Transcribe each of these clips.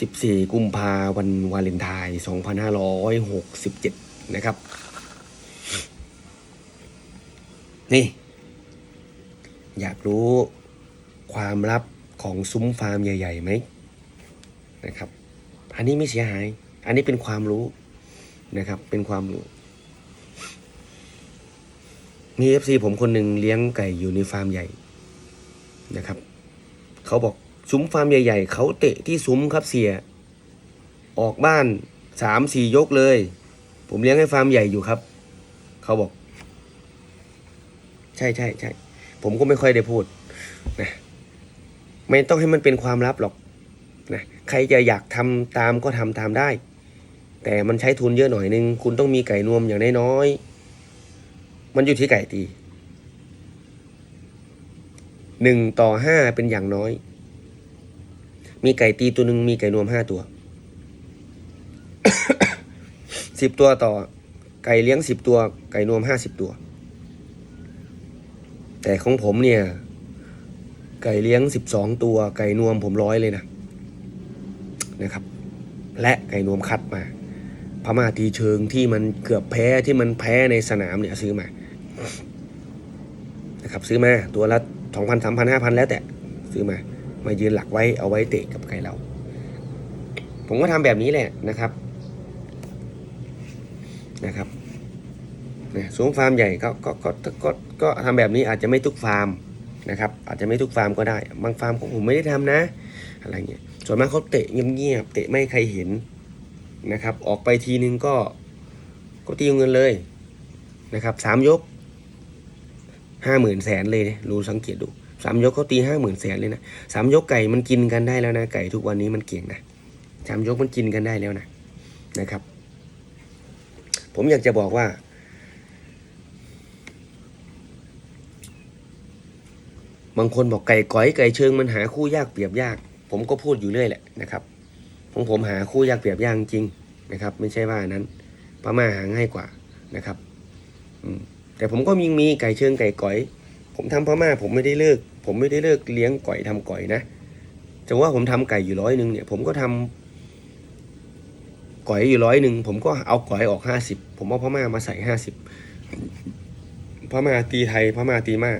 14 กุมภาวันวาเลนไทน์2567 นะครับ นี่ อยากรู้ความลับของซุ้มฟาร์มใหญ่ๆไหมนะครับ อันนี้ไม่เสียหาย อันนี้เป็นความรู้นะครับ เป็นความรู้ มีเอฟซีผมคนหนึ่งเลี้ยงไก่อยู่ในฟาร์มใหญ่นะครับ เขาบอก ซุ้มฟาร์มใหญ่ ๆ เขาเตะที่ซุ้มครับเสีย ออกบ้านสามสี่ยกเลย ผมเลี้ยงให้ฟาร์มใหญ่อยู่ครับ เขาบอก ใช่ใช่ใช่ผมก็ไม่ค่อยได้พูดนะไม่ต้องให้มันเป็นความลับหรอกนะใครจะอยากทำตามก็ทำตามได้ แต่มันใช้ทุนเยอะหน่อยนึง คุณต้องมีไก่นวมอย่างน้อยๆมันอยู่ที่ไก่ตีหนึ่งต่อห้าเป็นอย่างน้อย มีไก่ตีตัวหนึ่งมีไก่นวมห้าตัวสิบตัวต่อ ไก่เลี้ยงสิบตัว ไก่นวมห้าสิบตัว แต่ของผมเนี่ย ไก่เลี้ยงสิบสองตัว ไก่นวมผมร้อยเลยนะนะครับ และไก่นวมคัดมาพม่าตีเชิงที่มันเกือบแพ้ที่มันแพ้ในสนามเนี่ยซื้อมานะครับซื้อมาตัวละสองพันสามพันห้าพันแล้วแต่ซื้อมา มายืนหลักไว้เอาไว้เตะกับไก่เรา ผมก็ทำแบบนี้แหละนะครับนะครับนะสูงฟาร์มใหญ่ก็ก็ก็ก็ก็ก็ทำแบบนี้อาจจะไม่ทุกฟาร์มนะครับ อาจจะไม่ทุกฟาร์มก็ได้ บางฟาร์มของผมไม่ได้ทำนะ อะไรเงี้ยส่วนมากเขาเตะเงียบๆเตะไม่ให้ใครเห็นนะครับ ออกไปทีนึงก็ก็ตีเงินเลยนะครับสามยกห้าหมื่นแสนเลยนะรู้สังเกตดู สามยกเขาตีห้าหมื่นแสนเลยนะสามยกไก่มันกินกันได้แล้วนะ ไก่ทุกวันนี้มันเก่งนะสามยกมันกินกันได้แล้วนะนะครับ ผมอยากจะบอกว่า บางคนบอกไก่ก้อยไก่เชิงมันหาคู่ยากเปรียบยาก ผมก็พูดอยู่เรื่อยแหละนะครับของผมหาคู่ยากเปรียบยากจริงนะครับ ไม่ใช่ว่านั้นพม่าหาง่ายกว่านะครับอืมแต่ผมก็มีมีไก่เชิงไก่ก้อย ผมทำพม่าผมไม่ได้เลิก ผมไม่ได้เลิกเลี้ยงก่อยทำก่อยนะจะว่าผมทำไก่อยู่ร้อยหนึ่งเนี่ย ผมก็ทำก่อยอยู่ร้อยหนึ่งผมก็เอาก่อยออกห้าสิบผมเอาพม่ามาใส่ห้าสิบพม่าตีไทยพม่าตีมา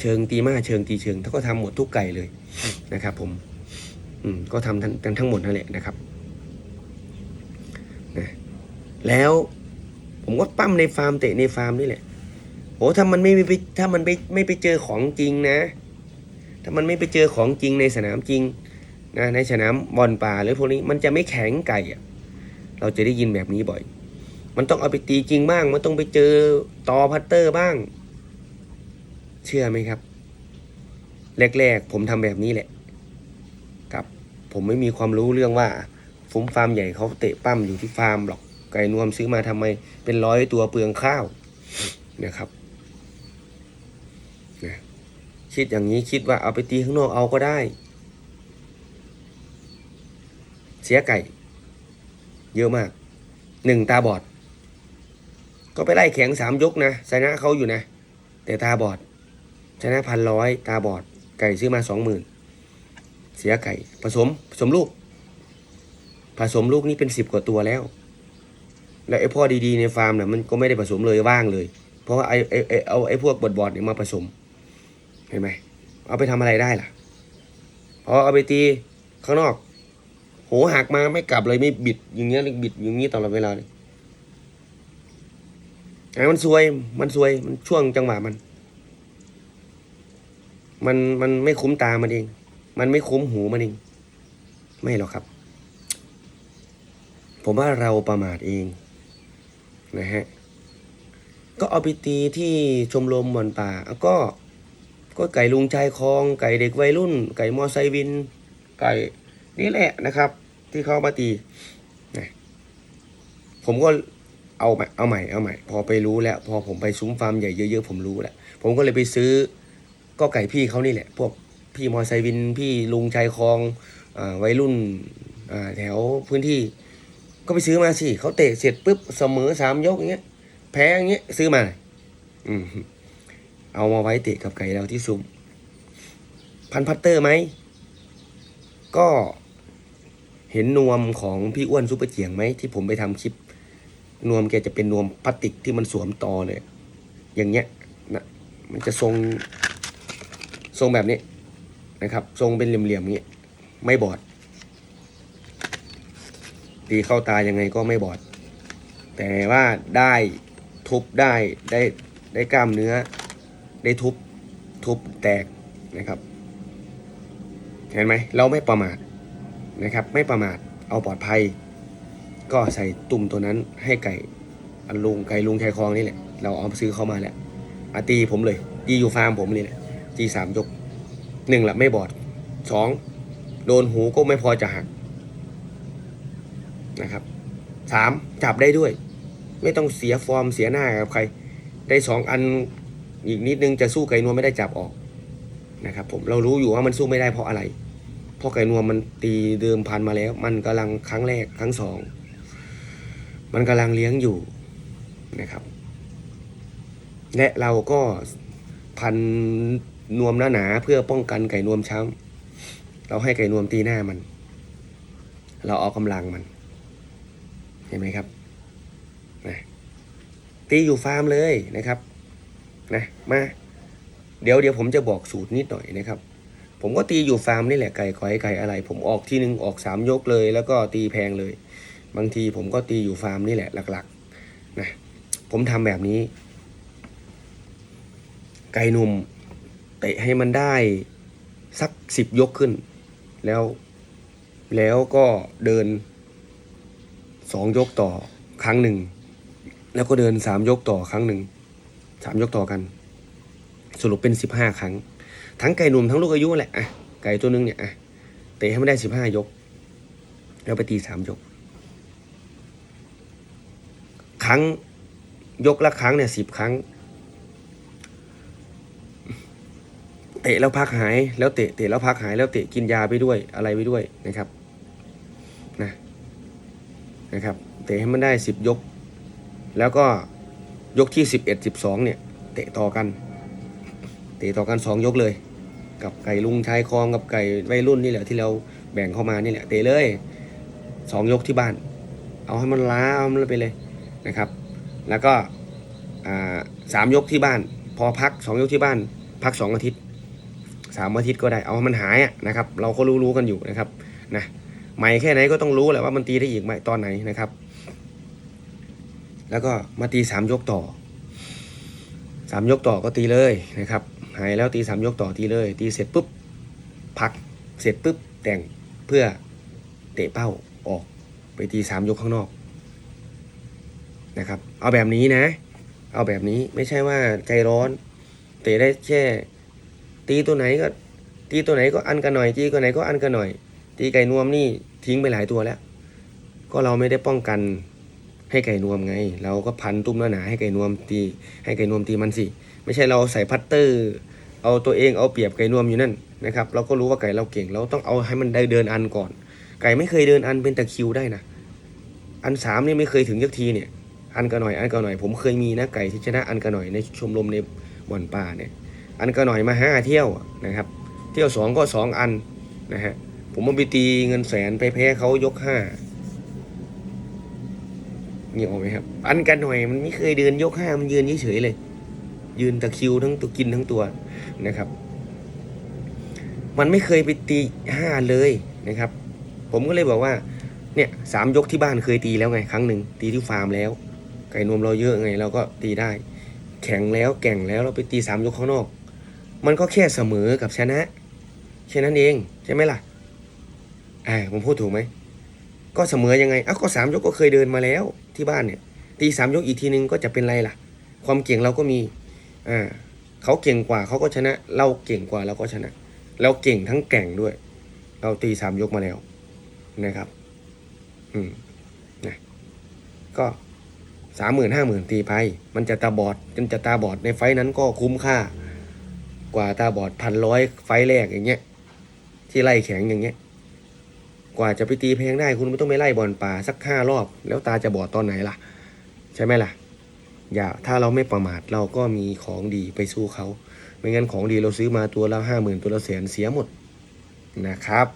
เชิงตีมาเชิงตีเชิงเขาก็ทำหมดทุกไก่เลยนะครับ ผม อืมก็ทำทั้งกันทั้งหมดนั่นแหละนะครับนะแล้วผมก็ปั้มในฟาร์มเตะในฟาร์มนี่แหละ โอ้ถ้ามันไม่ไปถ้ามันไปไม่ไปเจอของจริงนะ ถ้ามันไม่ไปเจอของจริงในสนามจริงนะในสนามบอลป่าหรือพวกนี้มันจะไม่แข็งไก่อะเราจะได้ยินแบบนี้บ่อย มันต้องเอาไปตีจริงบ้าง มันต้องไปเจอตอพัตเตอร์บ้าง เชื่อไหมครับ แรกๆผมทำแบบนี้แหละครับผมไม่มีความรู้เรื่องว่าฟุ้มฟาร์มใหญ่เขาเตะปั้มอยู่ที่ฟาร์มหรอกไก่นวมซื้อมาทำไมเป็นร้อยตัวเปลืองข้าวนะครับ คิดอย่างนี้คิดว่าเอาไปตีข้างนอกเอาก็ได้ เสียไก่ เยอะมากหนึ่งตาบอด ก็ไปไล่แข็งสามยกนะชนะเขาอยู่นะ แต่ตาบอดชนะพันร้อยตาบอด ไก่ซื้อมาสองหมื่นเสียไก่ ผสมผสมลูก ผสมลูกนี่เป็นสิบกว่าตัวแล้ว แล้วไอ้พ่อดีๆในฟาร์มเนี่ยมันก็ไม่ได้ผสมเลยว่างเลย เพราะว่าไอ้ไอ้ไอ้เอาไอ้พวกบอดๆเนี่ยมาผสม เห็นไหม เอาไปทำอะไรได้ล่ะพอเอาไปตีข้างนอก โหหักมาไม่กลับเลยไม่บิดอย่างเงี้ยบิดอย่างงี้ตลอดเวลาเลยไอ้มันซวย มันซวย มันช่วงจังหวะมัน มันมันไม่คุ้มตามันเอง มันไม่คุ้มหูมันเอง ไม่หรอกครับ ผมว่าเราประมาทเองนะฮะ ก็เอาไปตีที่ชมรมบอนป่าแล้วก็ ก็ไก่ลุงชายคลอง ไก่เด็กวัยรุ่น ไก่มอไซวิน ไก่นี่แหละนะครับ ที่เขามาตีผมก็เอาใหม่เอาใหม่เอาใหม่ พอไปรู้แล้ว พอผมไปซุ้มฟาร์มใหญ่เยอะๆผมรู้แล้วผมก็เลยไปซื้อ ก็ไก่พี่เขานี่แหละ พวกพี่มอไซวิน พี่ลุงชายคลองอวัยรุ่นแถวพื้นที่ ก็ไปซื้อมาสิเขาเตะเสร็จปุ๊บเสมอสามยกอย่างเงี้ย แพ้อย่างเงี้ยซื้อมา อืม เอามาไว้เตะกับไก่เราที่ซุ้มพันพัตเตอร์ไหม ก็เห็นนวมของพี่อ้วนซุปเปอร์เจียงไหมที่ผมไปทำคลิป นวมแกจะเป็นนวมพลาสติกที่มันสวมต่อเลยอย่างเงี้ยนะมันจะทรงทรงแบบนี้นะครับ ทรงเป็นเหลี่ยมๆอย่างเงี้ยไม่บอด ตีเข้าตายังไงก็ไม่บอด แต่ว่าได้ทุบได้ได้ได้กล้ามเนื้อ ได้ทุบทุบแตกนะครับ เห็นไหมเราไม่ประมาทนะครับ ไม่ประมาทเอาปลอดภัย ก็ใส่ตุ่มตัวนั้นให้ไก่อันลุงไก่ลุงชายคลองนี่แหละเราเอาซื้อเข้ามาแหละอาตีผมเลยตีอยู่ฟาร์มผมเลยแหละตีสามยกหนึ่งละไม่บอดสองโดนหูก็ไม่พอจะหักนะครับสามจับได้ด้วย ไม่ต้องเสียฟอร์มเสียหน้ากับใคร ได้สองอัน อีกนิดนึงจะสู้ไก่นวลไม่ได้จับออกนะครับผมเรารู้อยู่ว่ามันสู้ไม่ได้เพราะอะไร เพราะไก่นวลมันตีเดิมพันมาแล้ว มันกำลังครั้งแรกครั้งสองมันกำลังเลี้ยงอยู่นะครับ และเราก็พันนวมหนาๆเพื่อป้องกันไก่นวมช้ำเราให้ไก่นวมตีหน้ามัน เราเอากำลังมัน เห็นไหมครับนะตีอยู่ฟาร์มเลยนะครับ นะมาเดี๋ยวเดี๋ยวผมจะบอกสูตรนิดหน่อยนะครับ ผมก็ตีอยู่ฟาร์มนี่แหละไก่ขอยไก่อะไร ผมออกที่หนึ่งออกสามยกเลย แล้วก็ตีแพงเลย บางทีผมก็ตีอยู่ฟาร์มนี่แหละหลักๆนะผมทำแบบนี้ ไก่หนุ่มเตะให้มันได้สักสิบยกขึ้น แล้วแล้วก็เดินสองยกต่อครั้งหนึ่งแล้วก็เดินสามยกต่อครั้งหนึ่ง สามยกต่อกัน สรุปเป็นสิบห้าครั้ง ทั้งไก่หนุ่มทั้งลูกอายุแหละอะไก่ตัวหนึงเนี่ยอะเตะให้มันได้สิบห้ายก แล้วไปตีสามยก ครั้งยกละครั้งเนี่ยสิบครั้ง เตะแล้วพักหายแล้วเตะเตะแล้วพักหายแล้วเตะกินยาไปด้วยอะไรไปด้วยนะครับนะนะครับ เตะให้มันได้สิบยก แล้วก็ ยกที่สิบเอ็ดสิบสองเนี่ย เตะต่อกัน เตะต่อกันสองยกเลย กับไก่ลุงชายคลองกับไก่วัยรุ่นนี่แหละที่เราแบ่งเข้ามานี่แหละเตะเลยสองยกที่บ้าน เอาให้มันล้าเอามันไปเลยนะครับ แล้วก็สามยกที่บ้าน พอพักสองยกที่บ้าน พักสองอาทิตย์สามอาทิตย์ก็ได้เอาให้มันหายอะนะครับ เราก็รู้ๆกันอยู่นะครับนะใหม่แค่ไหนก็ต้องรู้แหละว่ามันตีได้อีกไหมตอนไหนนะครับ แล้วก็มาตีสามยกต่อสามยกต่อก็ตีเลยนะครับ หายแล้วตีสามยกต่อตีเลย ตีเสร็จปุ๊บพักเสร็จปุ๊บแต่งเพื่อเตะเป้าออกไปตีสามยกข้างนอกนะครับ เอาแบบนี้นะ เอาแบบนี้ไม่ใช่ว่าใจร้อน เตะได้แค่ตีตัวไหนก็ตีตัวไหนก็อันกันหน่อยตีตัวไหนก็อันกันหน่อย ตีไก่นวมนี่ทิ้งไปหลายตัวแล้ว ก็เราไม่ได้ป้องกัน ให้ไก่นวมไง เราก็พันตุ้มหนาให้ไก่นวมตี ให้ไก่นวมตีมันสิ ไม่ใช่เราใส่พัตเตอร์ เอาตัวเองเอาเปรียบไก่นวมอยู่นั่นนะครับ เราก็รู้ว่าไก่เราเก่ง เราต้องเอาให้มันได้เดินอันก่อน ไก่ไม่เคยเดินอันเป็นตะคิวได้นะ อันสามนี่ไม่เคยถึงยักทีเนี่ย อันกันหน่อย อันกันหน่อย ผมเคยมีนะไก่ที่ชนะอันกันหน่อยในชมรมในบ่อนป่าเนี่ย อันกันหน่อยมาห้าเที่ยวนะครับ เที่ยวสองก็สองอันนะฮะ ผมมาไปตีเงินแสนไปแพ้เขายกห้า นี่ออกไหมครับ อันกันหน่อยมันไม่เคยเดินยกห้ามันยืนเฉยๆเลย ยืนตะคิวทั้งตัวกินทั้งตัวนะครับ มันไม่เคยไปตีห้าเลยนะครับ ผมก็เลยบอกว่า เนี่ยสามยกที่บ้านเคยตีแล้วไง ครั้งหนึ่งตีที่ฟาร์มแล้ว ไก่นวมเราเยอะไงเราก็ตีได้ แข็งแล้วแก่งแล้วเราไปตีสามยกข้างนอก มันก็แค่เสมอกับชนะแค่นั้นเองใช่ไหมล่ะอ่าผมพูดถูกไหมก็เสมอยังไงอ้าวก็สามยกก็เคยเดินมาแล้ว ที่บ้านเนี่ย ตีสามยกอีกทีนึงก็จะเป็นไรล่ะ ความเก่งเราก็มีอ่าเขาเก่งกว่าเขาก็ชนะ เราเก่งกว่าเราก็ชนะ เราเก่งทั้งแก่งด้วย เราตีสามยกมาแล้วนะครับ อืมนะก็สามหมื่นห้าหมื่นตีไป มันจะตาบอดมันจะตาบอดในไฟนั้นก็คุ้มค่ากว่าตาบอดพันร้อยไฟแรกอย่างเงี้ย ที่ไล่แข็งอย่างเงี้ย กว่าจะไปตีแพงได้คุณไม่ต้องไปไล่บอลป่าสักห้ารอบ แล้วตาจะบอดตอนไหนล่ะ ใช่ไหมล่ะ อย่าถ้าเราไม่ประมาทเราก็มีของดีไปสู้เขาไม่งั้นของดีเราซื้อมาตัวละห้าหมื่นตัวละแสนเสียหมดนะครับ